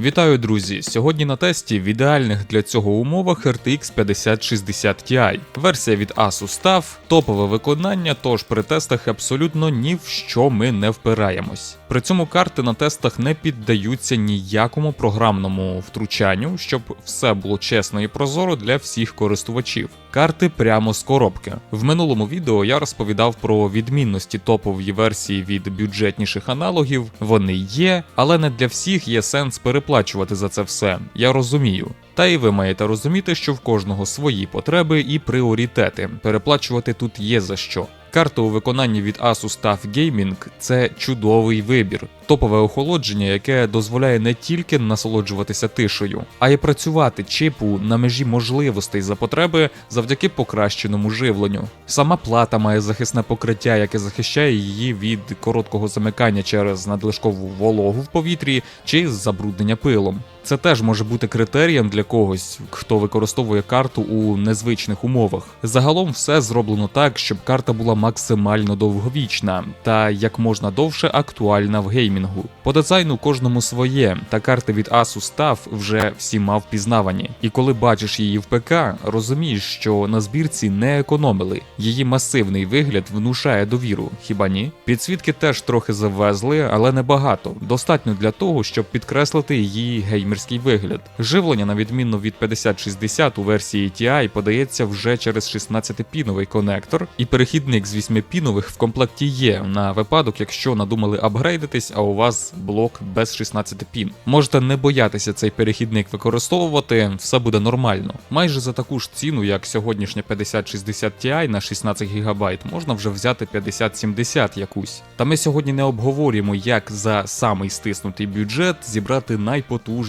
Вітаю, друзі! Сьогодні на тесті в ідеальних для цього умовах RTX 5060 Ti. Версія від Asus TUF, топове виконання, тож при тестах абсолютно ні в що ми не впираємось. При цьому карти на тестах не піддаються ніякому програмному втручанню, щоб все було чесно і прозоро для всіх користувачів. Карти прямо з коробки. В минулому відео я розповідав про відмінності топової версії від бюджетніших аналогів. Вони є, але не для всіх є сенс переплачувати за це все. Я розумію. Та і ви маєте розуміти, що в кожного свої потреби і пріоритети. Переплачувати тут є за що. Карта у виконанні від Asus TUF Gaming – це чудовий вибір, топове охолодження, яке дозволяє не тільки насолоджуватися тишею, а й працювати чипу на межі можливостей за потреби завдяки покращеному живленню. Сама плата має захисне покриття, яке захищає її від короткого замикання через надлишкову вологу в повітрі чи забруднення пилом. Це теж може бути критерієм для когось, хто використовує карту у незвичних умовах. Загалом все зроблено так, щоб карта була максимально довговічна та як можна довше актуальна в геймінгу. По дизайну кожному своє, та карти від Asus TUF вже всіма впізнавані. І коли бачиш її в ПК, розумієш, що на збірці не економили. Її масивний вигляд внушає довіру, хіба ні? Підсвітки теж трохи завезли, але не багато. Достатньо для того, щоб підкреслити її геймерський вигляд. Живлення, на відміну від 5060 у версії TI, подається вже через 16-піновий конектор, і перехідник з 8-пінових в комплекті є на випадок, якщо надумали апгрейдитись, а у вас блок без 16 пін. Можете не боятися цей перехідник використовувати, все буде нормально. Майже за таку ж ціну, як сьогоднішня 5060 Ti на 16 ГБ, можна вже взяти 5070 якусь. Та ми сьогодні не обговорюємо, як за самий стиснутий бюджет зібрати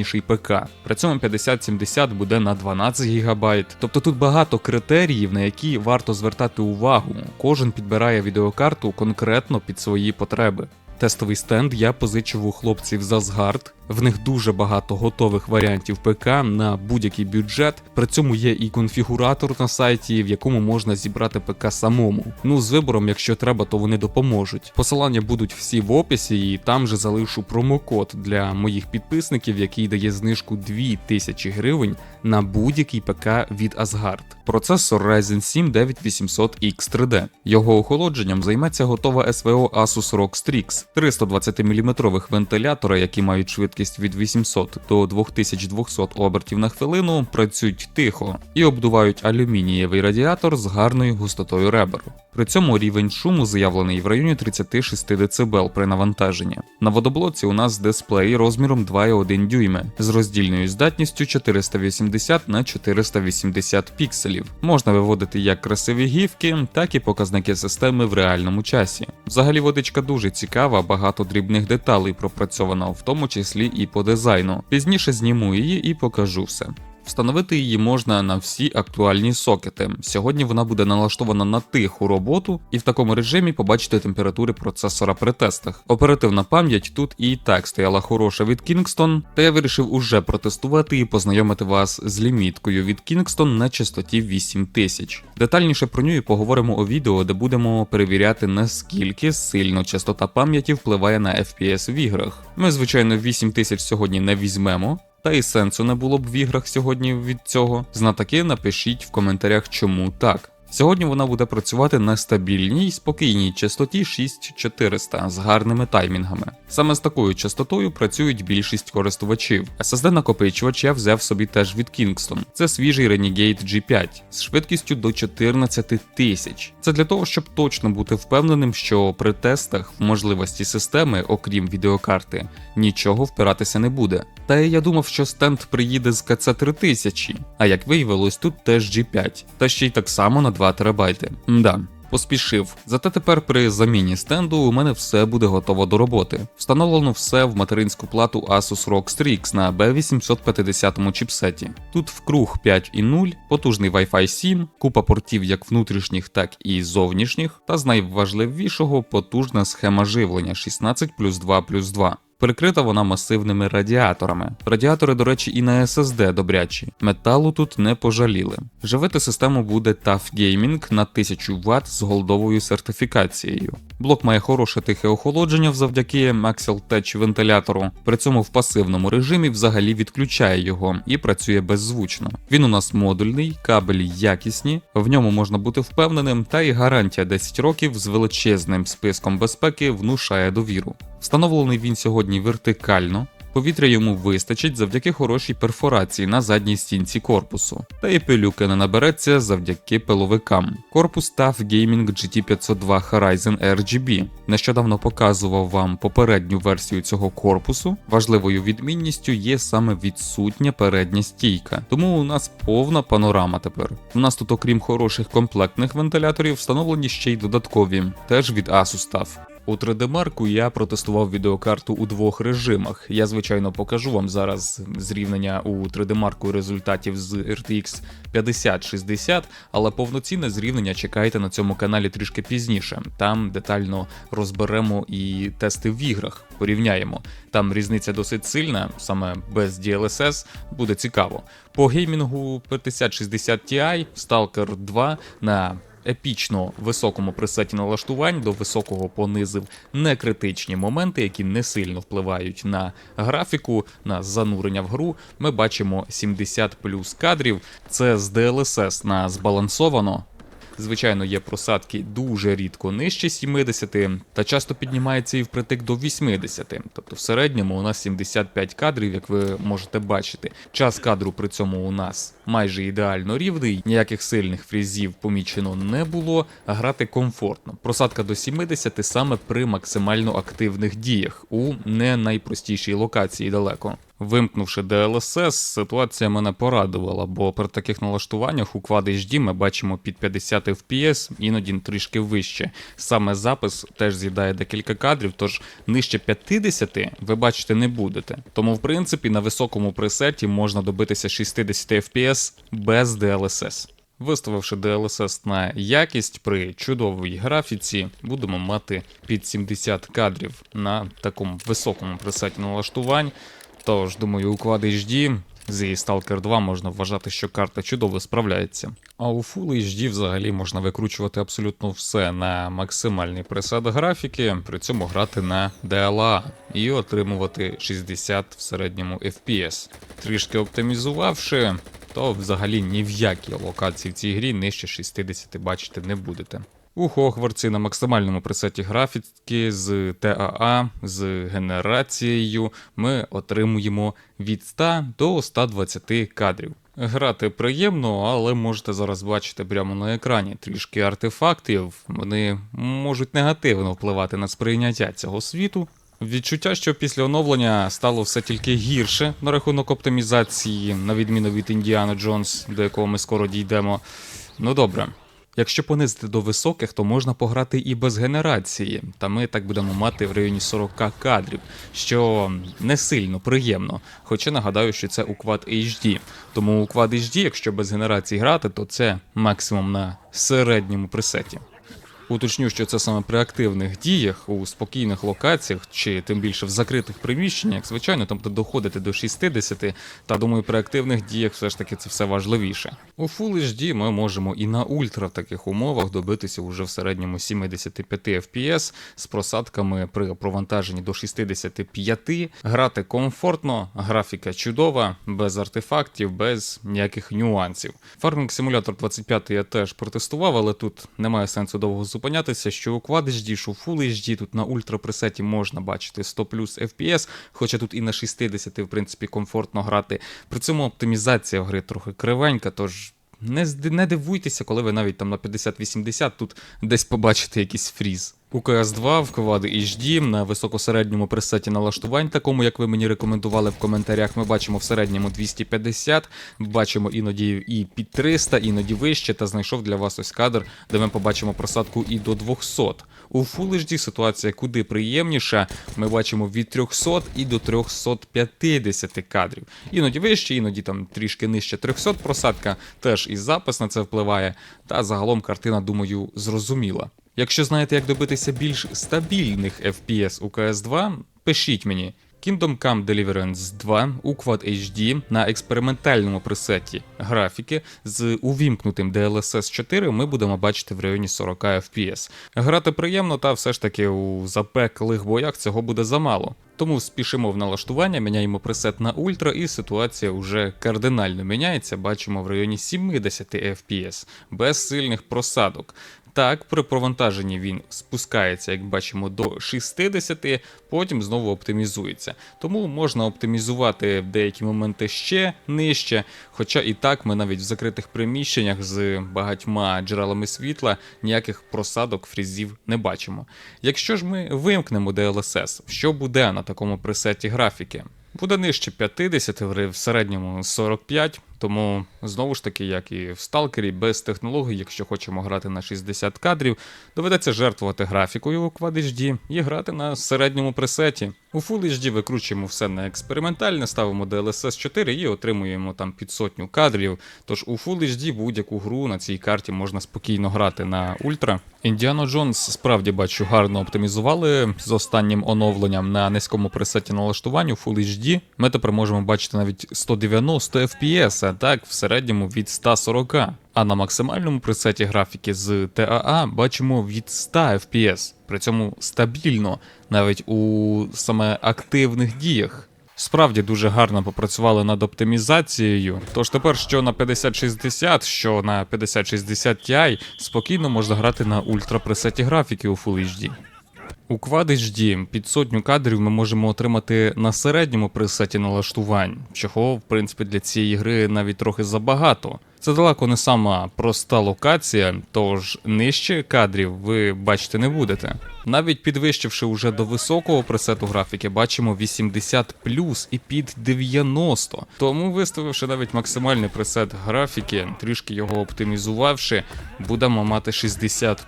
найпотужніший ПК. При цьому 5070 буде на 12 ГБ. Тобто тут багато критеріїв, на які варто звертати увагу. Кожен підбирає відеокарту конкретно під свої потреби. Тестовий стенд я позичив у хлопців з Asgard. В них дуже багато готових варіантів ПК на будь-який бюджет. При цьому є і конфігуратор на сайті, в якому можна зібрати ПК самому. Ну з вибором, якщо треба, то вони допоможуть. Посилання будуть всі в описі, і там же залишу промокод для моїх підписників, який дає знижку 2000 гривень на будь-який ПК від Asgard. Процесор Ryzen 7 9800X 3D. Його охолодженням займеться готова SVO Asus ROG Strix. 320 мм вентилятори, які мають швидкість від 800 до 2200 обертів на хвилину, працюють тихо і обдувають алюмінієвий радіатор з гарною густотою реберу. При цьому рівень шуму заявлений в районі 36 дБ при навантаженні. На водоблоці у нас дисплей розміром 2,1 дюйми з роздільною здатністю 480 на 480 пікселів. Можна виводити як красиві гівки, так і показники системи в реальному часі. Взагалі водичка дуже цікава, багато дрібних деталей пропрацьовано, в тому числі і по дизайну. Пізніше зніму її і покажу все. Встановити її можна на всі актуальні сокети. Сьогодні вона буде налаштована на тиху роботу, і в такому режимі побачите температури процесора при тестах. Оперативна пам'ять тут і так стояла хороша від Kingston, та я вирішив уже протестувати і познайомити вас з ліміткою від Kingston на частоті 8000. Детальніше про нього поговоримо у відео, де будемо перевіряти, наскільки сильно частота пам'яті впливає на FPS в іграх. Ми, звичайно, 8000 сьогодні не візьмемо. Та і сенсу не було б в іграх сьогодні від цього. Знатаки напишіть в коментарях, чому так. Сьогодні вона буде працювати на стабільній, спокійній частоті 6400 з гарними таймінгами. Саме з такою частотою працюють більшість користувачів. SSD накопичувач я взяв собі теж від Kingston. Це свіжий Renegade G5 з швидкістю до 14 тисяч. Це для того, щоб точно бути впевненим, що при тестах в можливості системи, окрім відеокарти, нічого впиратися не буде. Та я думав, що стенд приїде з КЦ 3000, а як виявилось, тут теж G5, та ще й так само на 2 терабайти. Мда. Поспішив. Зате тепер при заміні стенду у мене все буде готово до роботи. Встановлено все в материнську плату Asus ROG Strix на B850 чіпсеті. Тут вкруг 5.0, потужний Wi-Fi 7, купа портів як внутрішніх, так і зовнішніх, та з найважливішого потужна схема живлення 16 плюс 2 плюс 2. Прикрита вона масивними радіаторами. Радіатори, до речі, і на SSD добрячі. Металу тут не пожаліли. Живити систему буде TUF Gaming на 1000 Вт з голдовою сертифікацією. Блок має хороше тихе охолодження завдяки Axial Touch вентилятору. При цьому в пасивному режимі взагалі відключає його і працює беззвучно. Він у нас модульний, кабелі якісні, в ньому можна бути впевненим, та і гарантія 10 років з величезним списком безпеки внушає довіру. Встановлений він сьогодні вертикально. Повітря йому вистачить завдяки хорошій перфорації на задній стінці корпусу, та і пилюки не набереться завдяки пиловикам. Корпус TUF Gaming GT502 Horizon RGB. Нещодавно показував вам попередню версію цього корпусу. Важливою відмінністю є саме відсутня передня стійка, тому у нас повна панорама тепер. У нас тут, окрім хороших комплектних вентиляторів, встановлені ще й додаткові, теж від Asus TUF. У 3D Mark я протестував відеокарту у двох режимах. Я, звичайно, покажу вам зараз зрівняння у 3D Mark результатів з RTX 5060, але повноцінне зрівняння чекайте на цьому каналі трішки пізніше. Там детально розберемо і тести в іграх, порівняємо. Там різниця досить сильна, саме без DLSS буде цікаво. По геймінгу 5060 Ti, Stalker 2 на епічно високому пресеті налаштувань до високого понизив некритичні моменти, які не сильно впливають на графіку, на занурення в гру. Ми бачимо 70 плюс кадрів. Це з DLSS на збалансовано. Звичайно, є просадки дуже рідко нижче 70, та часто піднімається і впритик до 80. Тобто в середньому у нас 75 кадрів, як ви можете бачити. Час кадру при цьому у нас майже ідеально рівний, ніяких сильних фрізів помічено не було, грати комфортно. Просадка до 70 саме при максимально активних діях у не найпростішій локації далеко. Вимкнувши DLSS, ситуація мене порадувала, бо при таких налаштуваннях у Quad HD ми бачимо під 50 FPS, іноді трішки вище. Саме запис теж з'їдає декілька кадрів, тож нижче 50 ви бачити не будете. Тому, в принципі, на високому пресеті можна добитися 60 FPS без DLSS. Виставивши DLSS на якість при чудовій графіці, будемо мати під 70 кадрів на такому високому пресеті налаштувань. Тож, думаю, у Quad HD з її Stalker 2 можна вважати, що карта чудово справляється. А у Full HD взагалі можна викручувати абсолютно все на максимальний пресет графіки, при цьому грати на DLA і отримувати 60 в середньому FPS. Трішки оптимізувавши, то взагалі ні в якій локації в цій грі нижче 60 бачити не будете. У Хогвартсі на максимальному пресеті графіки з ТАА з генерацією ми отримуємо від 100 до 120 кадрів. Грати приємно, але можете зараз бачити прямо на екрані трішки артефактів. Вони можуть негативно впливати на сприйняття цього світу. Відчуття, що після оновлення стало все тільки гірше на рахунок оптимізації, на відміну від Індіана Джонс, до якого ми скоро дійдемо. Ну добре. Якщо понизити до високих, то можна пограти і без генерації, та ми так будемо мати в районі 40 кадрів, що не сильно приємно. Хоча нагадаю, що це у Quad HD. Тому у Quad HD, якщо без генерації грати, то це максимум на середньому пресеті. Уточню, що це саме при активних діях у спокійних локаціях чи тим більше в закритих приміщеннях, звичайно, буде доходити до 60, та думаю, при активних діях все ж таки це все важливіше. У Full HD ми можемо і на ультра в таких умовах добитися уже в середньому 75 FPS з просадками при провантаженні до 65, грати комфортно, графіка чудова, без артефактів, без ніяких нюансів. Farming Simulator 25 я теж протестував, але тут немає сенсу довго зупинятися, що у Quad HD, що у Full HD тут на ультра пресеті можна бачити 100 плюс FPS, хоча тут і на 60 в принципі комфортно грати. При цьому оптимізація гри трохи кривенька, тож. Не, не дивуйтеся, коли ви навіть там на 50-80 тут десь побачите якийсь фріз. У CS2 в Quad HD на високосередньому пресеті налаштувань, такому як ви мені рекомендували в коментарях, ми бачимо в середньому 250, бачимо іноді і під 300, іноді вище, та знайшов для вас ось кадр, де ми побачимо просадку і до 200. У Full HD ситуація куди приємніша. Ми бачимо від 300 і до 350 кадрів. Іноді вище, іноді там трішки нижче 300 просадка, теж і запис на це впливає. Та загалом картина, думаю, зрозуміла. Якщо знаєте, як добитися більш стабільних FPS у CS2, пишіть мені. Kingdom Come Deliverance 2 у Quad HD на експериментальному пресеті графіки з увімкнутим DLSS 4 ми будемо бачити в районі 40 FPS. Грати приємно, та все ж таки у запеклих боях цього буде замало. Тому спішимо в налаштування, міняємо пресет на ультра, і ситуація вже кардинально міняється. Бачимо в районі 70 FPS, без сильних просадок. Так, при провантаженні він спускається, як бачимо, до 60, потім знову оптимізується. Тому можна оптимізувати в деякі моменти ще нижче. Хоча і так ми навіть в закритих приміщеннях з багатьма джерелами світла ніяких просадок фрізів не бачимо. Якщо ж ми вимкнемо DLSS, що буде на такому пресеті графіки? Буде нижче 50, в середньому 45, тому знову ж таки, як і в сталкері, без технологій, якщо хочемо грати на 60 кадрів, доведеться жертвувати графікою у Quad HD і грати на середньому пресеті. У Full HD викручуємо все на експериментальне, ставимо DLSS 4 і отримуємо там під сотню кадрів. Тож у Full HD будь-яку гру на цій карті можна спокійно грати на ультра. Індіано Джонс справді бачу гарно оптимізували з останнім оновленням на низькому пресеті налаштуванню Full HD. Ми тепер можемо бачити навіть 190 FPS, так в середньому від 140. А на максимальному пресеті графіки з TAA бачимо від 100 FPS, при цьому стабільно, навіть у саме активних діях. Справді дуже гарно попрацювали над оптимізацією. Тож тепер що на 5060, що на 5060 Ti спокійно можна грати на ультрапресеті графіки у Full HD. У Quad під сотню кадрів ми можемо отримати на середньому пресеті налаштувань, чого, в принципі, для цієї гри навіть трохи забагато. Це далеко не сама проста локація, тож нижче кадрів ви бачити не будете. Навіть підвищивши уже до високого пресету графіки, бачимо 80 і під 90. Тому виставивши навіть максимальний пресет графіки, трішки його оптимізувавши, будемо мати 60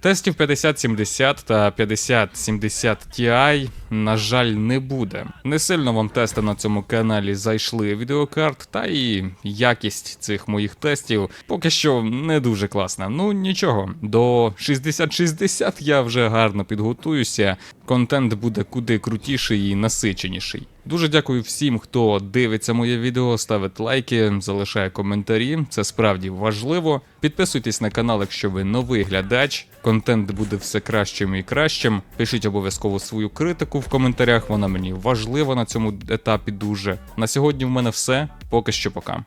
Тестів 5070 та 5070 Ti, на жаль, не буде. Не сильно вам тести на цьому каналі зайшли відеокарт, та і якість цих моїх тестів поки що не дуже класна. Ну нічого, до 6060 я вже гарно підготуюся. Контент буде куди крутіший і насиченіший. Дуже дякую всім, хто дивиться моє відео, ставить лайки, залишає коментарі. Це справді важливо. Підписуйтесь на канал, якщо ви новий глядач. Контент буде все кращим і кращим. Пишіть обов'язково свою критику в коментарях. Вона мені важлива на цьому етапі дуже. На сьогодні в мене все. Поки що пока.